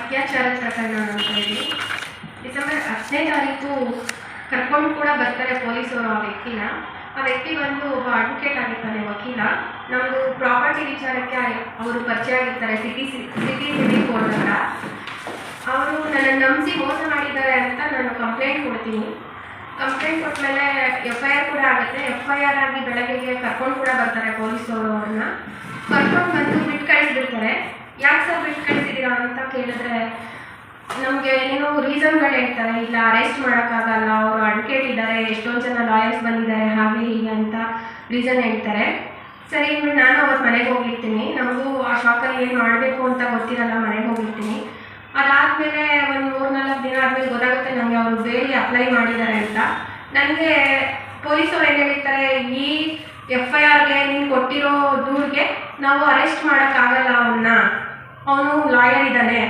ಅತ್ಯಾಚಾರ ಪ್ರಕರಣ ಅಂತ ಹೇಳಿ. ಡಿಸೆಂಬರ್ ಹತ್ತನೇ ತಾರೀಕು ಕರ್ಕೊಂಡು ಕೂಡ ಬರ್ತಾರೆ ಪೊಲೀಸರು ಆ ವ್ಯಕ್ತಿನ. ಆ ವ್ಯಕ್ತಿ ಬಂದು ಒಬ್ಬ ಅಡ್ವೊಕೇಟ್ ಆಗಿರ್ತಾನೆ ವಕೀಲ. ನಮ್ಮದು ಪ್ರಾಪರ್ಟಿ ವಿಚಾರಕ್ಕೆ ಅವರು ಪರಿಚಯ ಆಗಿರ್ತಾರೆ ಸಿಟಿ ಸಿಟಿ ಸಿವಿಲ್ ಕೋರ್ಟ್ ಹತ್ರ. ಅವರು ನನ್ನನ್ನು ನಂಬಿಸಿ ಮೋಸ ಮಾಡಿದ್ದಾರೆ ಅಂತ ನಾನು ಕಂಪ್ಲೇಂಟ್ ಕೊಡ್ತೀನಿ. ಕಂಪ್ಲೇಂಟ್ ಕೊಟ್ಟಮೇಲೆ ಎಫ್ ಐ ಆರ್ ಕೂಡ ಆಗುತ್ತೆ. ಎಫ್ ಐ ಆರ್ ಆಗಿ ಬೆಳಗ್ಗೆಗೆ ಕರ್ಕೊಂಡು ಕೂಡ ಬರ್ತಾರೆ ಪೊಲೀಸರು ಅವ್ರನ್ನ. ಕರ್ಕೊಂಡು ಬಂದು ಬಿಟ್ಟು ಕಳಿಸ್ಬಿಡ್ತಾರೆ. ಯಾಕೆ ಸರ್ ಬಿಟ್ಟು ಕಳಿಸಿದ್ದೀರಾ ಅಂತ ಕೇಳಿದ್ರೆ ನಮಗೆ ಏನೋ ರೀಸನ್ಗಳು ಹೇಳ್ತಾರೆ. ಇಲ್ಲ ಅರೆಸ್ಟ್ ಮಾಡೋಕ್ಕಾಗಲ್ಲ, ಅವರು ಅಡ್ಕೇಟಿದ್ದಾರೆ ಎಷ್ಟೊಂದು ಜನ ಲಾಯರ್ಸ್ ಬಂದಿದ್ದಾರೆ, ಹಾಗೆ ಹೀಗೆ ಅಂತ ರೀಸನ್ ಹೇಳ್ತಾರೆ. ಸರಿ ನಾನು ಅವತ್ತು ಮನೆಗೆ ಹೋಗಿರ್ತೀನಿ ನಮಗೂ ಆ ಶಾಕಲ್ಲಿ ಏನು ಮಾಡಬೇಕು ಅಂತ ಗೊತ್ತಿರಲ್ಲ, ಮನೆಗೆ ಹೋಗಿರ್ತೀನಿ ಅದಾದಮೇಲೆ ಒಂದು ಮೂರು ನಾಲ್ಕು ದಿನ ಆದಮೇಲೆ ಗೊತ್ತಾಗುತ್ತೆ ನನಗೆ ಅವರು ಬೇಲಿ ಅಪ್ಲೈ ಮಾಡಿದ್ದಾರೆ ಅಂತ. ನನಗೆ ಪೊಲೀಸರು ಏನು ಹೇಳ್ತಾರೆ ಈ ಎಫ್ ಐ ಆರ್ಗೆ ನೀನು ಕೊಟ್ಟಿರೋ ದೂರಿಗೆ ನಾವು ಅರೆಸ್ಟ್ ಮಾಡೋಕ್ಕಾಗಲ್ಲ ಅವನ್ನ ಅವನು ಲಾಯರ್ ಇದ್ದಾನೆ.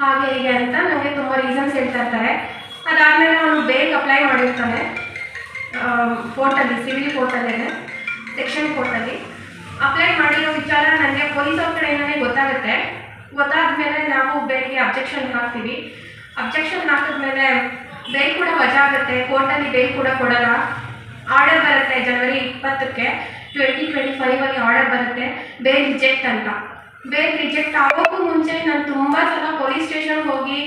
ಹಾಗೆ ಹೀಗೆ ಅಂತ ನನಗೆ ತುಂಬ ರೀಸನ್ಸ್ ಹೇಳ್ತಾ ಇರ್ತಾರೆ. ಅದಾದಮೇಲೆ ಅವನು ಬೇಗ ಅಪ್ಲೈ ಮಾಡಿರ್ತಾನೆ. ಕೋರ್ಟಲ್ಲಿ ಸಿವಿಲ್ ಕೋರ್ಟಲ್ಲೇ ಸೆಕ್ಷನ್ ಕೋರ್ಟಲ್ಲಿ ಅಪ್ಲೈ ಮಾಡಿರೋ ವಿಚಾರ ನನಗೆ ಪೊಲೀಸ್ ಅವ್ರ ಕಡೆಯಿಂದನೇ ಗೊತ್ತಾಗುತ್ತೆ. ಗೊತ್ತಾದ್ಮೇಲೆ ನಾವು ಬೇಗ ಅಬ್ಜೆಕ್ಷನ್ ಹಾಕ್ತೀವಿ. ಅಬ್ಜೆಕ್ಷನ್ ಹಾಕಿದ್ಮೇಲೆ ಬೇಲ್ ಕೂಡ ವಜಾ ಆಗುತ್ತೆ. ಕೋರ್ಟಲ್ಲಿ ಬೇಲ್ ಕೂಡ ಕೊಡಲ್ಲ. ಆರ್ಡರ್ ಬರುತ್ತೆ ಜನವರಿ ಇಪ್ಪತ್ತಕ್ಕೆ. ಟ್ವೆಂಟಿ ಟ್ವೆಂಟಿ ಫೈವಲ್ಲಿ ಆರ್ಡರ್ ಬರುತ್ತೆ. ಬೇಲ್ ರಿಜೆಕ್ಟ್ ಅಂತ. ಬೇಲ್ ರಿಜೆಕ್ಟ್ ಆಗೋಕ್ಕೂ ಮುಂಚೆ ನಾನು ತುಂಬ ಸಲ ಪೊಲೀಸ್ ಸ್ಟೇಷನ್ಗೆ ಹೋಗಿ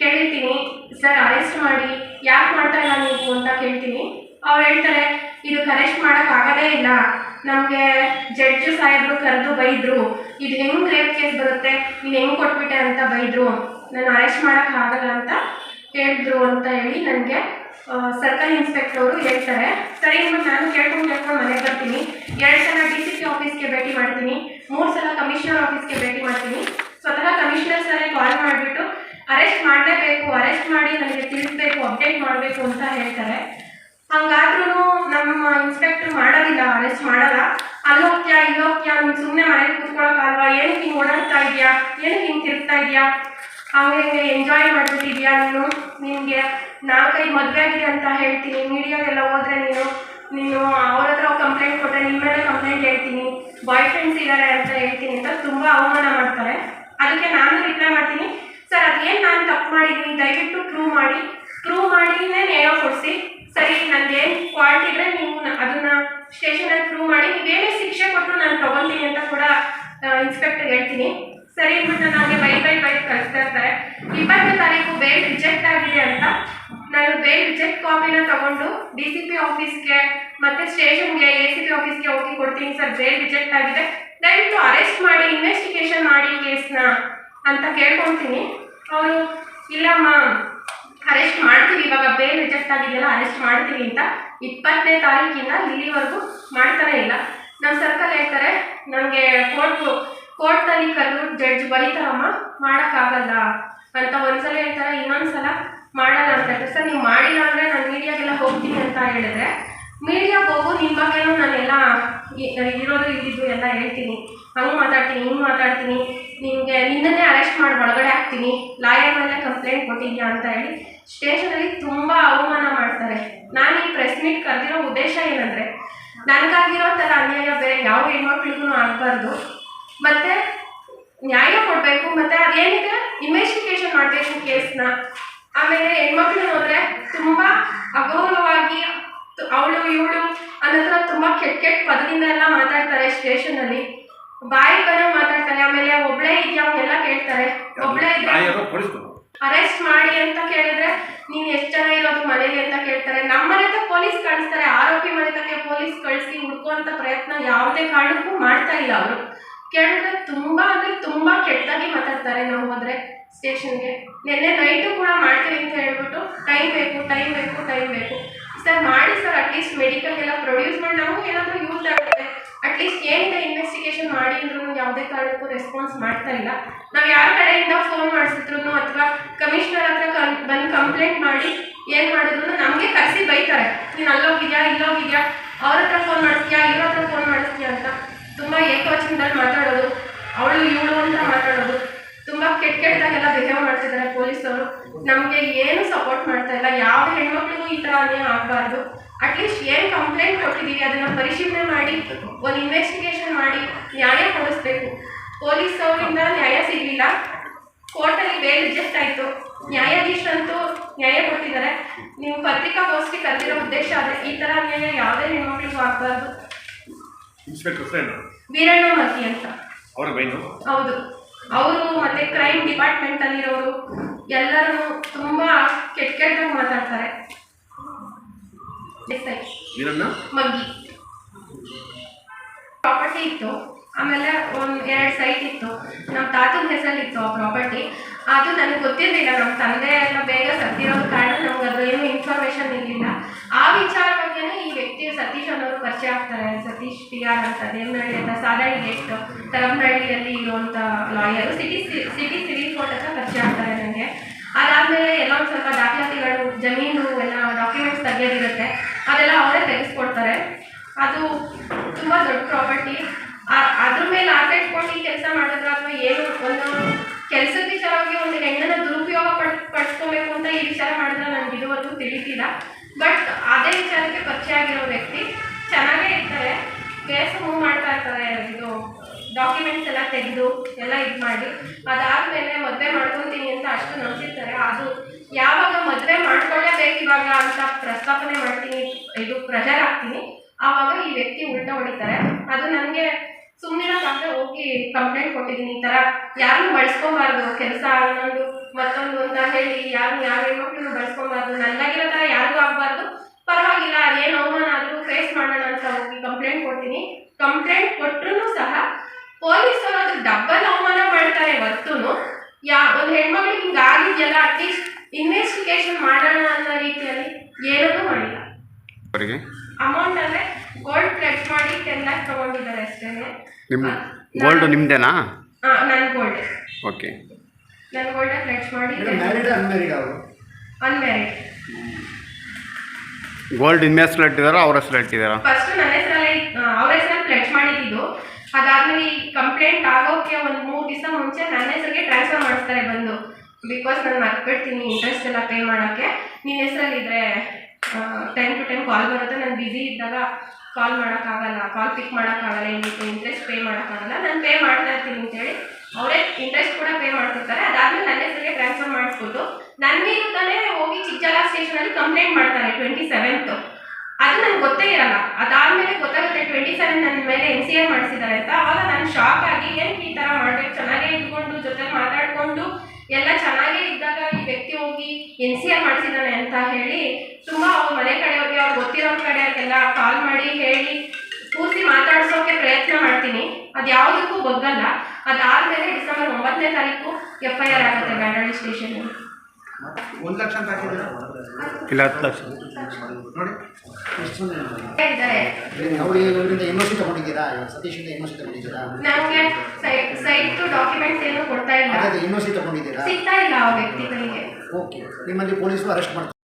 ಕೇಳ್ತೀನಿ ಸರ್ ಅರೆಸ್ಟ್ ಮಾಡಿ, ಯಾಕೆ ಮಾಡ್ತಾ ಇಲ್ಲ ನೀವು ಅಂತ ಕೇಳ್ತೀನಿ. ಅವ್ರು ಹೇಳ್ತಾರೆ, ಇದು ಕರೆಕ್ಟ್ ಮಾಡೋಕ್ಕಾಗೋದೇ ಇಲ್ಲ. ನಮಗೆ ಜಡ್ಜು ಸಾಹೇಬರು ಕರೆದು ಬೈದರು. ಇದು ಹೆಂಗೆ ರೇಪ್ ಕೇಸ್ ಬರುತ್ತೆ ನೀನು ಹೆಂಗೆ ಕೊಟ್ಬಿಟ್ಟೆ ಅಂತ ಬೈದರು. ನಾನು ಅರೆಸ್ಟ್ ಮಾಡೋಕ್ಕಾಗಲ್ಲ ಅಂತ ಹೇಳಿದ್ರು ಅಂತ ಹೇಳಿ ನನಗೆ ಸರ್ಕಲ್ ಇನ್ಸ್ಪೆಕ್ಟರ್ ಅವರು ಹೇಳ್ತಾರೆ. ಸರಿ ನಾನು ಕೇಳ್ಕೊಂಡು ಕೇಳ್ಕೊಂಡು ಮನೆಗೆ ಬರ್ತೀನಿ. ಎರಡು ಆಫೀಸ್ಗೆ ಭೇಟಿ ಮಾಡ್ತೀನಿ. ಮೂರು ಸಲ ಕಮಿಷನರ್ ಆಫೀಸ್ಗೆ ಭೇಟಿ ಮಾಡ್ತೀನಿ. ಸ್ವತಃ ಕಮಿಷನರ್ ಸರೇ ಕಾಲ್ ಮಾಡಿಬಿಟ್ಟು, ಅರೆಸ್ಟ್ ಮಾಡಲೇಬೇಕು, ಅರೆಸ್ಟ್ ಮಾಡಿ, ನನಗೆ ತಿಳಿಸ್ಬೇಕು ಅಪ್ಡೇಟ್ ಮಾಡಬೇಕು ಅಂತ ಹೇಳ್ತಾರೆ. ಹಂಗಾದ್ರೂ ನಮ್ಮ ಇನ್ಸ್ಪೆಕ್ಟರ್ ಮಾಡೋದಿಲ್ಲ ಅರೆಸ್ಟ್ ಮಾಡಲ್ಲ. ಅಲ್ಲೋಗ್ತೀಯಾ ಇಲ್ಲೋಗ್ತೀಯಾ ನೀನು ಸುಮ್ಮನೆ ಮನೇಲಿ ಕೂತ್ಕೊಳ್ಳೋಕ್ಕಲ್ವಾ ಏನಕ್ಕೆ ಹಿಂಗೆ ಓಡಾಡ್ತಾ ಇದೆಯಾ? ಏನಕ್ಕೆ ಹಿಂಗೆ ತಿರುಗ್ತಾ ಇದೆಯಾ? ಹಂಗೆ ಎಂಜಾಯ್ ಮಾಡ್ಬಿಟ್ಟಿದ್ಯಾ ನೀನು? ನಿನಗೆ ನಾಲ್ಕೈದು ಮದುವೆ ಆಗಿದೆ ಅಂತ ಹೇಳ್ತೀನಿ. ಮೀಡಿಯಾಗೆಲ್ಲ ಹೋದ್ರೆ ನೀನು ನೀನು ಅವ್ರ ಹತ್ರ ಕಂಪ್ಲೇಂಟ್ ಕೊಟ್ಟರೆ ನಿಮ್ಮ ಮೇಲೆ ಕಂಪ್ಲೇಂಟ್ ಹೇಳ್ತೀನಿ ಬಾಯ್ ಫ್ರೆಂಡ್ಸ್ ಇದ್ದಾರೆ ಅಂತ ಹೇಳ್ತೀನಿ ಅಂತ ತುಂಬ ಅವಮಾನ ಮಾಡ್ತಾರೆ. ಅದಕ್ಕೆ ನಾನು ರಿಪ್ಲೈ ಮಾಡ್ತೀನಿ, ಸರ್, ಅದೇನು ನಾನು ತಪ್ಪು ಮಾಡಿದ್ದೀನಿ? ದಯವಿಟ್ಟು ಪ್ರೂವ್ ಮಾಡಿ ಪ್ರೂವ್ ಮಾಡಿನೇ ನ್ಯಾಯ ಕೊಡಿಸಿ. ಸರಿ ನನಗೆ ಕ್ವಾಲಿಟಿ ಇದ್ರೆ ನೀವು ಅದನ್ನು ಸ್ಟೇಷನಲ್ಲಿ ಪ್ರೂವ್ ಮಾಡಿ, ನೀವೇನೇ ಶಿಕ್ಷೆ ಕೊಟ್ಟರು ನಾನು ತಗೊಳ್ತೀನಿ ಅಂತ ಕೂಡ ಇನ್ಸ್ಪೆಕ್ಟರ್ ಹೇಳ್ತೀನಿ. ಸರಿ ಅಂದ್ಬಿಟ್ಟು ನನಗೆ ಬೈ ಬೈ ಬೈ ಕಳಿಸ್ತಾ ಇರ್ತಾರೆ ಇಪ್ಪತ್ತನೇ ತಾರೀಕು ಬೇಲ್ ರಿಜೆಕ್ಟ್ ಆಗಿದೆ ಅಂತ ನಾನು ಬೇರೆ ರಿಜೆಕ್ಟ್ ಕಾಪಿನ ತಗೊಂಡು ಡಿ ಸಿ ಪಿ ಆಫೀಸ್ಗೆ ಮತ್ತೆ ಸ್ಟೇಷನ್ಗೆ ಎ ಸಿ ಪಿ ಆಫೀಸ್ಗೆ ಹೋಗಿ ಕೊಡ್ತೀನಿ ಸರ್ ಬೇರೆ ರಿಜೆಕ್ಟ್ ಆಗಿದೆ. ದಯವಿಟ್ಟು ಅರೆಸ್ಟ್ ಮಾಡಿ ಇನ್ವೆಸ್ಟಿಗೇಷನ್ ಮಾಡಿ ಕೇಸ್ನ ಅಂತ ಕೇಳ್ಕೊತೀನಿ. ಅವರು ಇಲ್ಲಮ್ಮ ಅರೆಸ್ಟ್ ಮಾಡ್ತೀವಿ, ಇವಾಗ ಬೇರೆ ರಿಜೆಕ್ಟ್ ಆಗಿದೆಯಲ್ಲ ಅರೆಸ್ಟ್ ಮಾಡ್ತೀವಿ ಅಂತ ಇಪ್ಪತ್ತನೇ ತಾರೀಕಿಂದ ಇಲ್ಲಿವರೆಗೂ ಮಾಡ್ತಾನೆ ಇಲ್ಲ. ನಮ್ಮ ಸರ್ಕಲ್ ಹೇಳ್ತಾರೆ, ನಮಗೆ ಕೋರ್ಟ್ ಕೋರ್ಟ್ನಲ್ಲಿ ಕರೆದು ಜಡ್ಜ್ ಬೈತಾರಮ್ಮ ಮಾಡೋಕ್ಕಾಗಲ್ಲ ಅಂತ ಒಂದ್ಸಲ ಹೇಳ್ತಾರೆ, ಇನ್ನೊಂದ್ಸಲ ಮಾಡಲ್ಲ ಅಂತ ಹೇಳಿದ್ರೆ. ಸರ್, ನೀವು ಮಾಡಿಲ್ಲ ಅಂದರೆ ನಾನು ಮೀಡಿಯಾಗೆಲ್ಲ ಹೋಗ್ತೀನಿ ಅಂತ ಹೇಳಿದ್ರೆ ಮೀಡಿಯಾಗೆ ಹೋಗು ನಿಮ್ಮ ಬಗ್ಗೆನೂ ನಾನೆಲ್ಲ ಇರೋದು ಇದ್ದಿದ್ದು ಎಲ್ಲ ಹೇಳ್ತೀನಿ. ಹಂಗೆ ಮಾತಾಡ್ತೀನಿ, ಹಿಂಗೆ ಮಾತಾಡ್ತೀನಿ. ನಿಮಗೆ, ನಿನ್ನನ್ನೇ ಅರೆಸ್ಟ್ ಮಾಡಿ ಒಳಗಡೆ ಹಾಕ್ತೀನಿ. ಲಾಯರ್ ಮೇಲೆ ಕಂಪ್ಲೇಂಟ್ ಕೊಟ್ಟಿದ್ಯಾ ಅಂತ ಹೇಳಿ ಸ್ಟೇಷನಲ್ಲಿ ತುಂಬ ಅವಮಾನ ಮಾಡ್ತಾರೆ. ನಾನು ಈ ಪ್ರೆಸ್ ಮೀಟ್ ಕರೆದಿರೋ ಉದ್ದೇಶ ಏನಂದರೆ, ನನಗಾಗಿರೋ ಥರ ಅನ್ಯಾಯ ಬೇರೆ ಯಾವ ಹೆಣ್ಮಕ್ಳಿಗೂ ಆಗಬಾರ್ದು. ಮತ್ತು ನ್ಯಾಯ ಕೊಡಬೇಕು, ಮತ್ತು ಅದೇನಿದೆ? ಇನ್ವೆಸ್ಟಿಗೇಷನ್ ಮಾಡಬೇಕು ಕೇಸ್ನ ಆಮೇಲೆ ಹೆಣ್ಮಕ್ಳು ನೋಡಿದ್ರೆ ತುಂಬಾ ಅಗೌರವವಾಗಿ ಅವಳು ಇವಳು ಅನ್ನೋ ತುಂಬಾ ಕೆಟ್ಟ ಕೆಟ್ಟ ಪದದಿಂದ ಎಲ್ಲ ಮಾತಾಡ್ತಾರೆ ಸ್ಟೇಷನಲ್ಲಿ ಬಾಯಿ ಬರೋ ಮಾತಾಡ್ತಾರೆ ಆಮೇಲೆ ಒಬ್ಳೆ ಇದೆಯಾ ಅವ್ರೆಲ್ಲ ಕೇಳ್ತಾರೆ. ಒಬ್ಳೆ ಅರೆಸ್ಟ್ ಮಾಡಿ ಅಂತ ಕೇಳಿದ್ರೆ ನೀನ್ ಎಷ್ಟು ಜನ ಇರೋದು ಮನೇಲಿ ಅಂತ ಕೇಳ್ತಾರೆ. ನಮ್ಮ ಮನೆ ಹತ್ರ ಪೊಲೀಸ್ ಕಳಿಸ್ತಾರೆ ಆರೋಪಿ ಮನೆ ತಕ್ಕೆ ಪೊಲೀಸ್ ಕಳಿಸಿ ಹುಡ್ಕುವಂಥ ಪ್ರಯತ್ನ ಯಾವುದೇ ಕಾರಣಕ್ಕೂ ಮಾಡ್ತಾ ಇಲ್ಲ ಅವರು. ಕೇಳಿದ್ರೆ ತುಂಬಾ ಅಂದ್ರೆ ತುಂಬಾ ಕೆಟ್ಟದಾಗಿ ಮಾತಾಡ್ತಾರೆ. ನಾವು ಹೋದ್ರೆ ಸ್ಟೇಷನ್ಗೆ. ನಿನ್ನೆ ನೈಟು ಕೂಡ ಮಾಡ್ತೀವಿ ಅಂತ ಹೇಳ್ಬಿಟ್ಟು ಟೈಮ್ ಬೇಕು ಟೈಮ್ ಬೇಕು ಟೈಮ್ ಬೇಕು. ಸರ್, ಮಾಡಿ ಸರ್ ಅಟ್ಲೀಸ್ಟ್ ಮೆಡಿಕಲ್ಗೆಲ್ಲ ಪ್ರೊಡ್ಯೂಸ್ ಮಾಡಿ, ನಮಗೂ ಏನಾದರೂ ಯೂಸ್ ಆಗುತ್ತೆ. ಅಟ್ಲೀಸ್ಟ್ ಏನಿದೆ ಇನ್ವೆಸ್ಟಿಗೇಷನ್ ಮಾಡಿ ಅಂದ್ರೂ ಯಾವುದೇ ಕಾರಣಕ್ಕೂ ರೆಸ್ಪಾನ್ಸ್ ಮಾಡ್ತಾ ಇಲ್ಲ. ನಾವು ಯಾರ ಕಡೆಯಿಂದ ಫೋನ್ ಮಾಡಿಸಿದ್ರು ಅಥವಾ ಕಮಿಷನರ್ ಹತ್ರ ಬಂದು ಕಂಪ್ಲೇಂಟ್ ಮಾಡಿ ಏನು ಮಾಡಿದ್ರು ನಮಗೆ ಕರೆಸಿ ಬೈತಾರೆ. ನೀನು ಅಲ್ಲೋಗಿದ್ಯಾ, ಇಲ್ಲೋಗಿದ್ಯಾ? ಅವ್ರ ಹತ್ರ ಫೋನ್ ಮಾಡಿಸ್ತೀಯಾ, ಇವ್ರ ಹತ್ರ ಫೋನ್ ಮಾಡಿಸ್ತೀಯಾ ಅಂತ. ತುಂಬ ಏಕವಚನದಲ್ಲಿ ಮಾತಾಡೋದು. ಅವಳು ಇವಳು ಅಂತ ಮಾತಾಡೋದು. ತುಂಬ ಕೆಟ್ಟ ಕೆಟ್ಟದಾಗೆಲ್ಲ ಬಿಹೇವ್ ಮಾಡ್ತಿದ್ದಾರೆ ಪೊಲೀಸವರು. ನಮಗೆ ಏನು ಸಪೋರ್ಟ್ ಮಾಡ್ತಾ ಇಲ್ಲ. ಯಾವ ಹೆಣ್ಮಕ್ಳಿಗೂ ಈ ತರ ಅನ್ಯಾಯ ಆಗಬಾರ್ದು. ಅಟ್ಲೀಸ್ಟ್ ಏನು ಕಂಪ್ಲೇಂಟ್ ಕೊಟ್ಟಿದೀವಿ ಅದನ್ನ ಪರಿಶೀಲನೆ ಮಾಡಿ ಒಂದು ಇನ್ವೆಸ್ಟಿಗೇಷನ್ ಮಾಡಿ ನ್ಯಾಯ ಕೊಡಿಸ್ಬೇಕು. ಪೊಲೀಸ್ ಅವರಿಂದ ನ್ಯಾಯ ಸಿಗಲಿಲ್ಲ. ಬೇಲ್ ರಿಜೆಕ್ಟ್ ಆಯಿತು. ನ್ಯಾಯಾಧೀಶರಂತೂ ನ್ಯಾಯ ಕೊಟ್ಟಿದ್ದಾರೆ. ನೀವು ಪತ್ರಿಕಾಗೋಷ್ಠಿ ಕರೆದಿರೋ ಉದ್ದೇಶ ಆದರೆ ಈ ಥರ ನ್ಯಾಯ ಯಾವುದೇ ಹೆಣ್ಮಕ್ಳಿಗೂ ಆಗಬಾರ್ದು. ವೀರಣ್ಣ ಮತಿ ಅಂತ. ಹೌದು. ಅವರು ಮತ್ತೆ ಕ್ರೈಮ್ ಡಿಪಾರ್ಟ್ಮೆಂಟ್ ಅಲ್ಲಿರೋರು ಎಲ್ಲರೂ ತುಂಬಾ ಕೆಟ್ಟ ಕೆಟ್ಟ ಮಾತಾಡ್ತಾರೆ. ಮಗ್ಗಿ. ಪ್ರಾಪರ್ಟಿ ಇತ್ತು. ಆಮೇಲೆ ಒಂದು ಎರಡು ಸೈಟ್ ಇತ್ತು. ನಮ್ಮ ತಾತನ ಹೆಸರಲ್ಲಿತ್ತು ಆ ಪ್ರಾಪರ್ಟಿ ಅದು ನನಗೆ ಗೊತ್ತಿರಲಿಲ್ಲ. ನಮ್ಮ ತಂದೆ ಎಲ್ಲ ಬೇಗ ಸತ್ತಿರೋ ಕಾರಣ ನಮ್ಗೆ ಅದ್ರ ಏನು ಇನ್ಫಾರ್ಮೇಶನ್ ಇರಲಿಲ್ಲ. ಆ ವಿಚಾರ ಬಗ್ಗೆನೇ ಈ ವ್ಯಕ್ತಿ ಸತೀಶ್ ಅನ್ನೋರು ಪರಿಚಯ ಆಗ್ತಾರೆ. ಸತೀಶ್ ಪಿ ಆರ್ ಅಂತ, ದೇವನಹಳ್ಳಿ ಅಂತ ಸಾದಾಳಿ ಗೇಟ್ ತರಮನಹಳ್ಳಿಯಲ್ಲಿ ಇರುವಂಥ lawyer. City city civil court ಹತ್ರ ಪರಿಚಯ ಆಗ್ತಾರೆ ನನಗೆ ಅದಾದಮೇಲೆ ಎಲ್ಲ ಒಂದು ಸ್ವಲ್ಪ ದಾಖಲಾತಿಗಳು, ಜಮೀನು ಎಲ್ಲ ಡಾಕ್ಯುಮೆಂಟ್ಸ್ ತೆಗೆಯೋದಿರುತ್ತೆ. ಅದೆಲ್ಲ ಅವರೇ ತೆಗೆಸ್ಕೊಡ್ತಾರೆ. ಅದು ತುಂಬ ದೊಡ್ಡ ಪ್ರಾಪರ್ಟಿ ಅದ್ರ ಮೇಲೆ ಇಟ್ಕೊಂಡು ಈ ಕೆಲಸ ಮಾಡಿದ್ರೆ ಅಥವಾ ಏನು ಒಂದು ಕೆಲಸದ ವಿಚಾರವಾಗಿ ಒಂದು ಹೆಣ್ಣನ್ನ ದುರುಪಯೋಗ ಪಡ್, ಪಡಿಸ್ಕೋಬೇಕು ಅಂತ ಈ ವಿಚಾರ ಮಾಡಿದ್ರೆ ನನಗೆ ಇದುವರೆಗೂ ತಿಳಿತಿಲ್ಲ. ಬಟ್ ಅದೇ ವಿಚಾರಕ್ಕೆ ಪರಿಚಯ ಆಗಿರೋ ವ್ಯಕ್ತಿ ಚೆನ್ನಾಗೇ ಇರ್ತಾರೆ. ಕೇಸ್ ಮೂವ್ ಮಾಡ್ತಾ ಇರ್ತಾರೆ. ಇದು ಡಾಕ್ಯುಮೆಂಟ್ಸ್ ಎಲ್ಲ ತೆಗೆದು ಎಲ್ಲ ಇದು ಮಾಡಿ. ಅದಾದಮೇಲೆ ಮದುವೆ ಮಾಡ್ಕೊತೀನಿ ಅಂತ ಅಷ್ಟು ನಂಬಿರ್ತಾರೆ ಅದು ಯಾವಾಗ ಮದುವೆ ಮಾಡ್ಕೊಳ್ಳೇಬೇಕು ಇವಾಗ ಅಂತ ಪ್ರಸ್ತಾಪನೆ ಮಾಡ್ತೀನಿ. ಇದು ಪ್ರೆಷರ್ ಆಗ್ತೀನಿ ಆವಾಗ ಈ ವ್ಯಕ್ತಿ ಉಲ್ಟಾ ಹೊಡಿತಾರೆ. ಅದು ನನಗೆ ಸುಮ್ಮನಿರೋಕ್ಕಾಗದೆ ಹೋಗಿ ಕಂಪ್ಲೇಂಟ್ ಕೊಟ್ಟಿದ್ದೀನಿ ಈ ಥರ ಯಾರನ್ನೂ ಬಳಸ್ಕೊಬಾರ್ದು ಕೆಲಸ. ಅನ್ನೊಂದು ಮತ್ತೊಂದು ಅಂತ ಹೇಳಿ ಯಾರು ಯಾವ ಹೆಣ್ಮಕ್ಳನ್ನು ಬಳಸ್ಕೊಬಾರ್ದು. ನನ್ನಾಗಿರೋ ಥರ ಯಾರಿಗೂ ಆಗಬಾರ್ದು. ಪರವಾಗಿಲ್ಲ ಏನು ಅವಮಾನ ಆದರೂ ಫೇಸ್ ಮಾಡೋಣ ಅಂತ ಹೋಗಿ ಕಂಪ್ಲೇಂಟ್ ಕೊಡ್ತೀನಿ. ಕಂಪ್ಲೇಂಟ್ ಕೊಟ್ಟರು ಸಹ ಪೊಲೀಸರು ಅದು ಡಬ್ಬಲ್ ಅವಮಾನ ಮಾಡ್ತಾರೆ ಹೊರ್ತೂ ಯಾ ಒಂದು ಹೆಣ್ಮಕ್ಳಿಗೆ ಹಿಂಗೆ ಆಗಿದೆಯಲ್ಲ ಅಟ್ಲೀಸ್ಟ್ ಇನ್ವೆಸ್ಟಿಗೇಷನ್ ಮಾಡೋಣ ಅನ್ನೋ ರೀತಿಯಲ್ಲಿ ಏನೂ ಮಾಡಿಲ್ಲ. ಅಮೌಂಟ್ ಅಂದರೆ ಗೋಲ್ಡ್ ಪ್ಲೆಟ್ ಮಾಡಿ ಟೆನ್ ಲ್ಯಾಕ್ ತಗೊಂಡಿದ್ದಾರೆ ಅಷ್ಟೇ ನಿಮ್ಮ ಗೋಲ್ಡ್ ನಿಮ್ಮದೇನಾ ಹಾಂ ನನ್ನ ಗೋಲ್ಡ್ ಓಕೆ ನನ್ನ ಗೋಲ್ಡ್ ಪ್ಲೆಟ್ ಮಾಡಿ ಮ್ಯಾರಿಡ್ ಅನ್ಮ್ಯಾರಿಡ್ ಅವರು? ಅನ್ಮ್ಯಾರಿಡ್ ಗೋಲ್ಡ್ ನಿಮ್ಮ ಹೆಸರು ಇಟ್ಟಿದ್ದಾರಾ ಅವ್ರ ಹೆಸರು ಇಟ್ಟಿದ್ದಾರಾ ಫಸ್ಟ್ ನನ್ನ ಹೆಸರಲ್ಲೇ ಅವ್ರ ಹೆಸರಲ್ಲಿ ಫ್ಲೆಕ್ಸ್ ಮಾಡಿದ್ದು. ಅದಾದ್ಮೇಲೆ ಈ ಕಂಪ್ಲೇಂಟ್ ಆಗೋಕ್ಕೆ ಒಂದು ಮೂರು ದಿವಸ ಮುಂಚೆ ನನ್ನ ಹೆಸರಿಗೆ ಟ್ರಾನ್ಸ್ಫರ್ ಮಾಡಿಸ್ತಾರೆ ಬಂದು. ಬಿಕಾಸ್ ನಾನು ಮರ್ತ್ಬಿಡ್ತೀನಿ ಇಂಟ್ರೆಸ್ಟ್ ಎಲ್ಲ ಪೇ ಮಾಡೋಕ್ಕೆ. ನಿನ್ನ ಹೆಸರಲ್ಲಿದ್ದರೆ ಟೈಮ್ ಟು ಟೈಮ್ ಕಾಲ್ ಬರುತ್ತೆ. ನಾನು ಬ್ಯುಸಿ ಇದ್ದಾಗ ಕಾಲ್ ಮಾಡೋಕ್ಕಾಗಲ್ಲ ಕಾಲ್ ಪಿಕ್ ಮಾಡೋಕ್ಕಾಗಲ್ಲ ಇಂಟ್ರೆಸ್ಟ್ ಪೇ ಮಾಡೋಕ್ಕಾಗಲ್ಲ, ನಾನು ಪೇ ಮಾಡ್ತಾ ಇರ್ತೀನಿ ಅಂತೇಳಿ ಅವರೇ ಇಂಟ್ರೆಸ್ಟ್ ಕೂಡ ಪೇ ಮಾಡ್ತಿರ್ತಾರೆ ಅದಾದ್ಮೇಲೆ ನನ್ನ ಹೆಸರಿಗೆ ಟ್ರಾನ್ಸ್ಫರ್ ಮಾಡಿಸ್ಬಿಟ್ಟು ನನ್ನ ಹೋಗಿ ಚಿಕ್ಕಜಾಲ ಸ್ಟೇಷನಲ್ಲಿ ಕಂಪ್ಲೇಂಟ್ ಮಾಡ್ತಾರೆ ಟ್ವೆಂಟಿ ಸೆವೆಂತ್ ಅದು ನನಗೆ ಗೊತ್ತೇ ಇರಲ್ಲ. ಅದಾದ್ಮೇಲೆ ಗೊತ್ತಾಗುತ್ತೆ ಟ್ವೆಂಟಿ ಸೆವೆನ್ ನನ್ನ ಮೇಲೆ ಎನ್ ಸಿ ಆರ್ ಮಾಡಿಸಿದ್ದಾರೆ ಅಂತ. ಅವಾಗ ನಾನು ಶಾಕ್ ಆಗಿ, ಏನು ಈ ಥರ ಮಾಡಬೇಕು? ಚೆನ್ನಾಗೇ ಇದ್ಕೊಂಡು ಜೊತೆ ಮಾತಾಡಿಕೊಂಡು, ಎಲ್ಲ ಚೆನ್ನಾಗೇ ವ್ಯಕ್ತಿ ಹೋಗಿ ಎನ್ ಸಿ ಆರ್ ಮಾಡಿಸಿದ್ದಾನೆ ಅಂತ ಹೇಳಿ ತುಂಬಾ ಅವ್ರ ಮನೆ ಕಡೆಯವ್ರಿಗೆ, ಅವ್ರು ಗೊತ್ತಿರೋ ಕಡೆ ಕಡೆಯವ್ರಿಗೆಲ್ಲ ಕಾಲ್ ಮಾಡಿ ಹೇಳಿ, ಪೂರ್ತಿ ಮಾತಾಡ್ಸೋಕೆ ಪ್ರಯತ್ನ ಮಾಡ್ತೀನಿ. ಅದು ಯಾವುದಕ್ಕೂ ಬಗ್ಗಲ್ಲ ಅದಾದಮೇಲೆ ಡಿಸೆಂಬರ್ ಒಂಬತ್ತನೇ ತಾರೀಕು ಎಫ್ ಐ ಆರ್ ಆಗುತ್ತೆ ಸ್ಟೇಷನಲ್ಲಿ ಒಂದು ಲಕ್ಷ ಅಂತ ಹಾಕಿದ್ರೆ ಇಲ್ಲ ಹತ್ತು ಲಕ್ಷ. ನೋಡಿ. ಇವರಿಂದ ಎನ್ ಸಿ ತಗೊಂಡಿದ್ದೀರಾ? ಸತೀಶಿಂದ ಎನ್ ಸಿ ತಗೊಂಡಿದ್ದೀರಾ? ಸೈಟ್ ಡಾಕ್ಯುಮೆಂಟ್ಸ್ ಏನು ಕೊಡ್ತಾ ಇಲ್ಲ. ಅದೇ ಎನ್ ಒ ಸಿ ತಗೊಂಡಿದ್ದೀರಾ? ಸಿಗ್ತಾ ಇಲ್ಲ ಆ ವ್ಯಕ್ತಿಗಳಿಗೆ. ಓಕೆ. ನಿಮ್ಮಲ್ಲಿ ಪೊಲೀಸರು ಅರೆಸ್ಟ್ ಮಾಡ್ತಾರೆ.